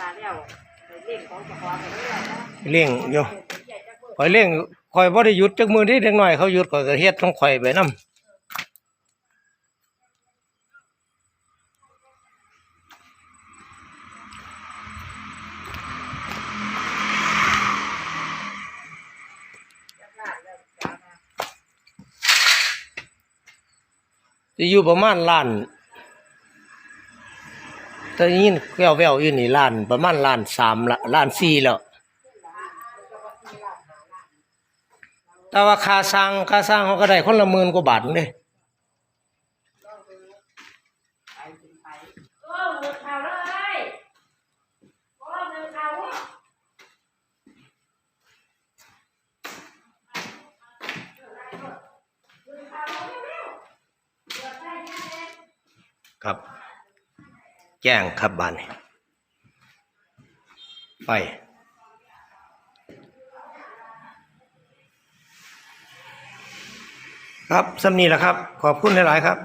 น้าปลาแล้วไปเล่นของเจ้าของไปเรื่อยๆนะเลี้ยงอยู่เป็นใหญ่จักมือข่อยเลี้ยงข่อยบ่ได้หยุดจักมือที่เด็กน้อยเขาหยุดข่อยก็เฮ็ดของข่อยไปนํจะอยู่ประมาณล้าน แต่ยินแววๆอยู่นี่ล้านประมาณล้านสามละล้านสี่แล้ว แต่ว่าค่าสร้างค่าสร้างเขาก็ได้คนละหมื่นกว่าบาทเลยครับ แจ้งครับบ้านไปครับสำนีแหละครับ ขอบคุณหลาย ๆ ครับ